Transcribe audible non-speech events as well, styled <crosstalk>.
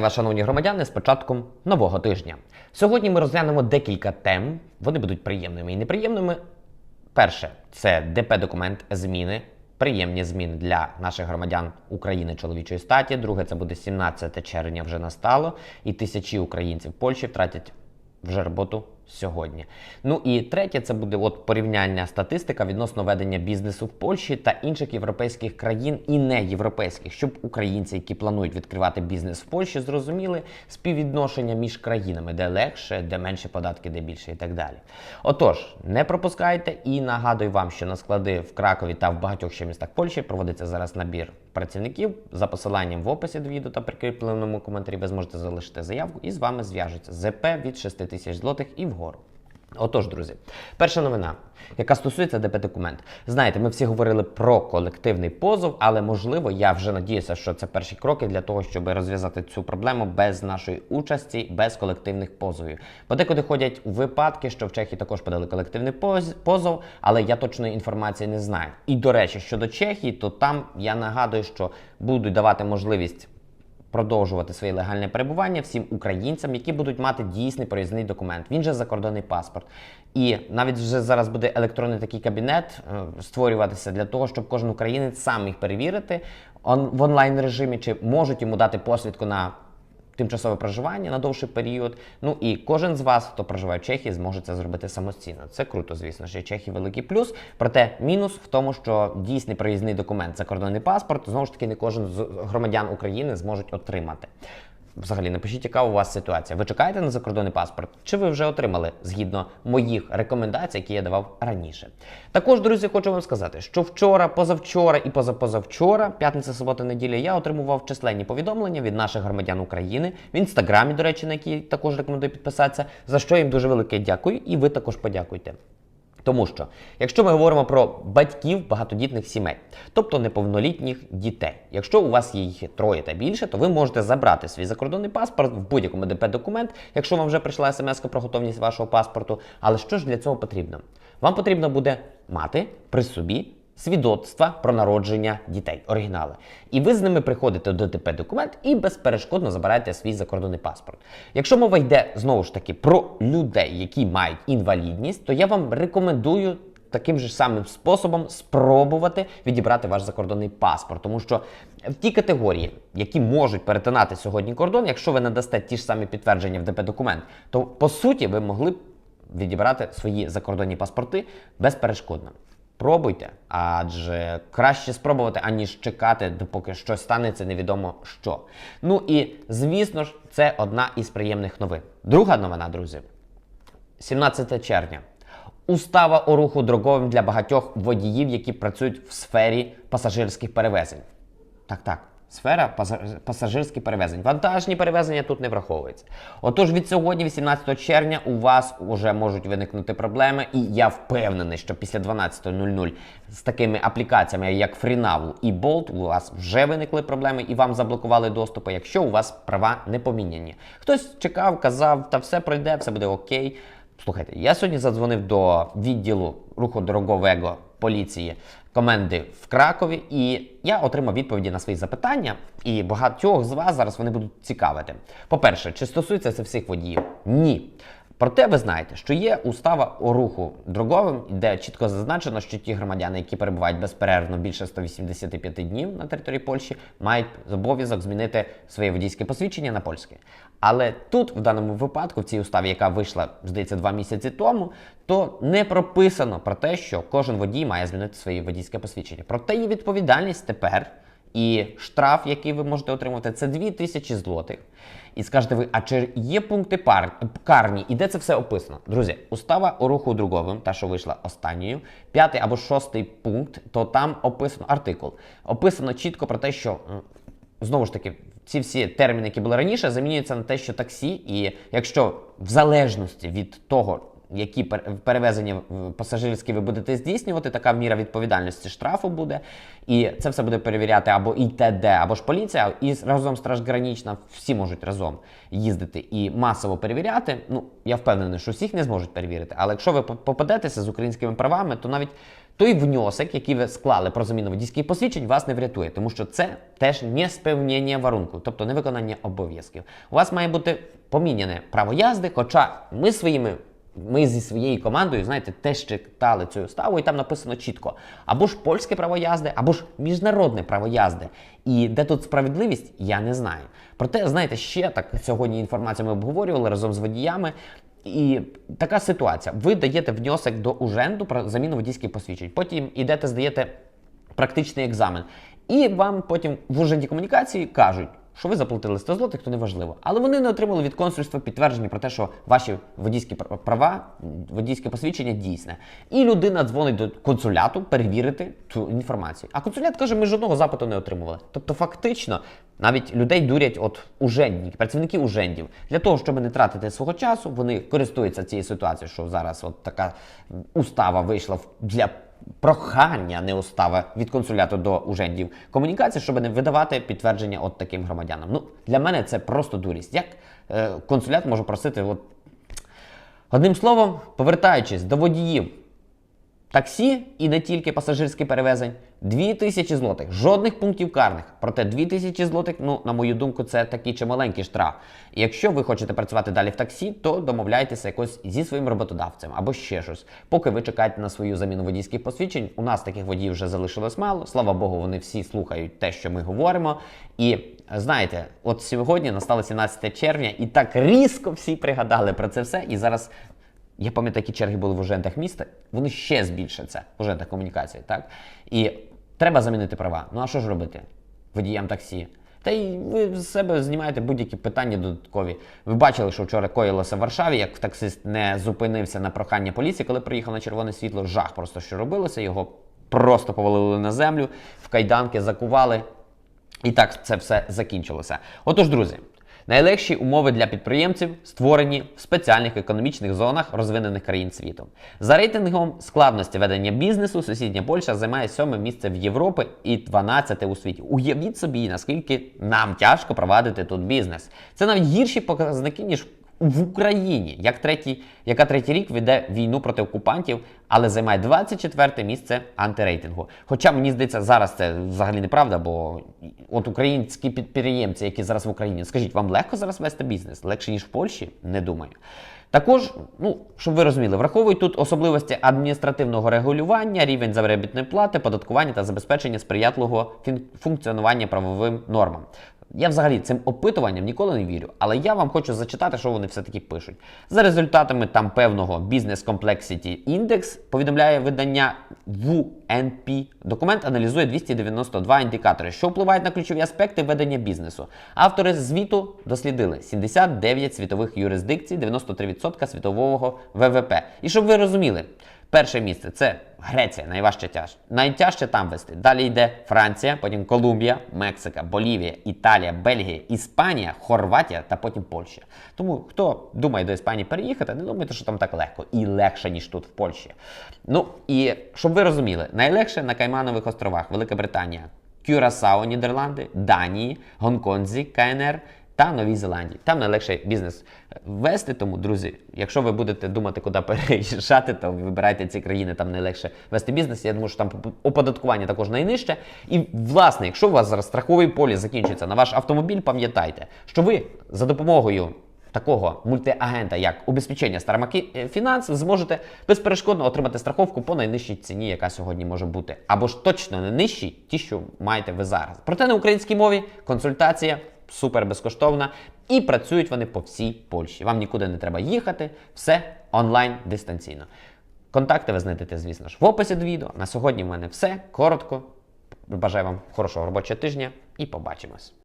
Вас, шановні громадяни, з початком нового тижня. Сьогодні ми розглянемо декілька тем. Вони будуть приємними і неприємними. Перше це ДП-документ зміни. Приємні зміни для наших громадян України чоловічої статі. Друге, це буде 17 червня вже настало, і тисячі українців Польщі втратять вже роботу сьогодні. Ну і третє, це буде от порівняння статистика відносно ведення бізнесу в Польщі та інших європейських країн і не європейських, щоб українці, які планують відкривати бізнес в Польщі, зрозуміли співвідношення між країнами, де легше, де менше податки, де більше і так далі. Отож, не пропускайте і нагадую вам, що на склади в Кракові та в багатьох ще містах Польщі проводиться зараз набір працівників. За посиланням в описі до відео та прикріпленому коментарі ви зможете залишити заявку і з вами зв'яжуться ЗП від 6 тисяч злотих і вгору. Отож, друзі, перша новина, яка стосується ДП-документ. Знаєте, ми всі говорили про колективний позов, але можливо, я вже надіюся, що це перші кроки для того, щоб розв'язати цю проблему без нашої участі, без колективних позовів. Подекуди ходять випадки, що в Чехії також подали колективний позов, але я точної інформації не знаю. І до речі, щодо Чехії, то там я нагадую, що будуть давати можливість продовжувати своє легальне перебування всім українцям, які будуть мати дійсний проїзний документ. Він же закордонний паспорт. І навіть вже зараз буде електронний такий кабінет е, створюватися для того, щоб кожен українець сам міг перевірити он, в онлайн режимі, чи можуть йому дати посвідку на тимчасове проживання на довший період. Ну і кожен з вас, хто проживає в Чехії, зможе це зробити самостійно. Це круто, звісно що Чехії великий плюс. Проте мінус в тому, що дійсний проїзний документ закордонний паспорт знову ж таки не кожен з громадян України зможуть отримати. Взагалі, напишіть, яка у вас ситуація. Ви чекаєте на закордонний паспорт? Чи ви вже отримали згідно моїх рекомендацій, які я давав раніше? Також, друзі, хочу вам сказати, що вчора, позавчора і позапозавчора, п'ятниця, субота, неділя, я отримував численні повідомлення від наших громадян України в інстаграмі, до речі, на який також рекомендую підписатися, за що їм дуже велике дякую, і ви також подякуйте. Тому що, якщо ми говоримо про батьків багатодітних сімей, тобто неповнолітніх дітей, якщо у вас є їх троє та більше, то ви можете забрати свій закордонний паспорт в будь-якому ДП-документ, якщо вам вже прийшла смс про готовність вашого паспорту. Але що ж для цього потрібно? Вам потрібно буде мати при собі свідоцтва про народження дітей, оригінали. І ви з ними приходите до ДТП документ і безперешкодно забираєте свій закордонний паспорт. Якщо мова йде знову ж таки про людей, які мають інвалідність, то я вам рекомендую. Таким же самим способом спробувати відібрати ваш закордонний паспорт, тому що в ті категорії, які можуть перетинати сьогодні кордон, якщо ви надасте ті ж самі підтвердження в ДП документ, то по суті ви могли б відібрати свої закордонні паспорти безперешкодно. Пробуйте, адже краще спробувати, аніж чекати, допоки щось станеться, невідомо що. Ну і звісно ж, це одна із приємних новин. Друга новина, друзі. 17 червня. Устава у руху дроговим для багатьох водіїв, які працюють в сфері пасажирських перевезень. Так, так. Сфера паса- пасажирських перевезень. Вантажні перевезення тут не враховуються. Отож, від сьогодні, 18 червня, у вас вже можуть виникнути проблеми, і я впевнений, що після 12.00 з такими аплікаціями, як FreeNav і Bolt, у вас вже виникли проблеми і вам заблокували доступи, якщо у вас права не поміняні. Хтось чекав, казав, та все пройде, все буде окей. Слухайте, я сьогодні задзвонив до відділу руху дорогового поліції коменди в Кракові, і я отримав відповіді на свої запитання, і багатьох з вас зараз вони будуть цікавити. По-перше, чи стосується це всіх водіїв? Ні. Проте ви знаєте, що є устава у руху дроговим, де чітко зазначено, що ті громадяни, які перебувають безперервно більше 185 днів на території Польщі, мають обов'язок змінити своє водійське посвідчення на польське. Але тут, в даному випадку, в цій уставі, яка вийшла, здається, два місяці тому, то не прописано про те, що кожен водій має змінити своє водійське посвідчення. Проте є відповідальність тепер. І штраф, який ви можете отримати, це 2000 злотих. І скажете ви, а чи є пункти пар... карні? І де це все описано? Друзі, устава у руху друговим, та що вийшла останньою, п'ятий або шостий пункт, то там описано артикул. Описано чітко про те, що знову ж таки. Ці всі терміни, які були раніше, замінюються на те, що таксі, і якщо в залежності від того, які пер- перевезення пасажирські ви будете здійснювати, така міра відповідальності штрафу буде. І це все буде перевіряти або ІТД, або ж поліція, і разом стражгранічна, всі можуть разом їздити і масово перевіряти. Ну, я впевнений, що всіх не зможуть перевірити. Але якщо ви попадетеся з українськими правами, то навіть той внесок, який ви склали про заміну водійських посвідчень, вас не врятує, тому що це теж не сповнення варунку, тобто невиконання обов'язків. У вас має бути поміняне право язди, хоча ми своїми. Ми зі своєю командою, знаєте, теж читали цю ставу, і там написано чітко: або ж польське право язди, або ж міжнародне право язди. І де тут справедливість, я не знаю. Проте, знаєте, ще так сьогодні інформацію ми обговорювали разом з водіями. І така ситуація: ви даєте внесок до уженду про заміну водійських посвідчень. Потім ідете, здаєте практичний екзамен. І вам потім в уженді комунікації кажуть, що ви заплатили 100 злотих, то не важливо. Але вони не отримали від консульства підтвердження про те, що ваші водійські права, водійське посвідчення дійсне. І людина дзвонить до консуляту перевірити цю інформацію. А консулят каже, ми жодного запиту не отримували. Тобто, фактично, навіть людей дурять от ужендні, працівники ужендів. Для того, щоб не тратити свого часу, вони користуються цією ситуацією, що зараз от така устава вийшла для прохання, не устава від консуляту до ужендів комунікації, щоб не видавати підтвердження от таким громадянам. Ну, для мене це просто дурість. Як е, консулят може просити, от одним словом, повертаючись до водіїв таксі і не тільки пасажирських перевезень, 2000 злотих, жодних пунктів карних. Проте 2000 злотих, ну, на мою думку, це такий чималенький штраф. І якщо ви хочете працювати далі в таксі, то домовляйтеся якось зі своїм роботодавцем або ще щось. Поки ви чекаєте на свою заміну водійських посвідчень, у нас таких водіїв вже залишилось мало. Слава Богу, вони всі слухають те, що ми говоримо. І знаєте, от сьогодні настало 17 червня, і так різко всі пригадали про це все. І зараз я пам'ятаю, які черги були в ужентах міста, вони ще збільшаться в ужентах комунікації, так? І треба замінити права. Ну а що ж робити? Водіям таксі. Та й ви з себе знімаєте будь-які питання додаткові. Ви бачили, що вчора коїлося в Варшаві, як таксист не зупинився на прохання поліції, коли приїхав на червоне світло. Жах просто що робилося. Його просто повалили на землю, в кайданки закували. І так це все закінчилося. Отож, друзі, найлегші умови для підприємців створені в спеціальних економічних зонах розвинених країн світу. За рейтингом складності ведення бізнесу, сусідня Польща займає сьоме місце в Європі і 12 у світі. Уявіть собі, наскільки нам тяжко провадити тут бізнес. Це навіть гірші показники, ніж в Україні, як третій, яка третій рік веде війну проти окупантів, але займає 24 місце антирейтингу. Хоча мені здається, зараз це взагалі неправда, бо от українські підприємці, які зараз в Україні, скажіть, вам легко зараз вести бізнес? Легше ніж в Польщі? Не думаю. Також, ну щоб ви розуміли, враховують тут особливості адміністративного регулювання, рівень заробітної плати, податкування та забезпечення сприятливого функціонування правовим нормам. Я взагалі цим опитуванням ніколи не вірю, але я вам хочу зачитати, що вони все-таки пишуть. За результатами там певного Business Complexity Index повідомляє видання WNP. Документ аналізує 292 індикатори, що впливають на ключові аспекти ведення бізнесу. Автори звіту дослідили 79 світових юрисдикцій, 93% світового ВВП. І щоб ви розуміли, перше місце це Греція, найважче тяж. Найтяжче там вести. Далі йде Франція, потім Колумбія, Мексика, Болівія, Італія, Бельгія, Іспанія, Хорватія та потім Польща. Тому хто думає до Іспанії переїхати, не думайте, що там так легко і легше, ніж тут в Польщі. Ну і щоб ви розуміли, найлегше на Кайманових островах Велика Британія, Кюрасао, Нідерланди, Данії, Гонконзі, КНР. Та Новій Зеландії. Там найлегше бізнес вести. Тому, друзі, якщо ви будете думати, куди <laughs> переїжджати, то вибирайте ці країни, там найлегше вести бізнес. Я думаю, що там оподаткування також найнижче. І, власне, якщо у вас зараз страховий поліс закінчиться на ваш автомобіль, пам'ятайте, що ви за допомогою такого мультиагента, як убезпечення Стармаки Фінанс, зможете безперешкодно отримати страховку по найнижчій ціні, яка сьогодні може бути. Або ж точно не нижчій, ті, що маєте ви зараз. Проте на українській мові консультація супер безкоштовна, і працюють вони по всій Польщі. Вам нікуди не треба їхати, все онлайн дистанційно. Контакти ви знайдете, звісно ж, в описі до відео. На сьогодні в мене все. Коротко. Бажаю вам хорошого робочого тижня і побачимось.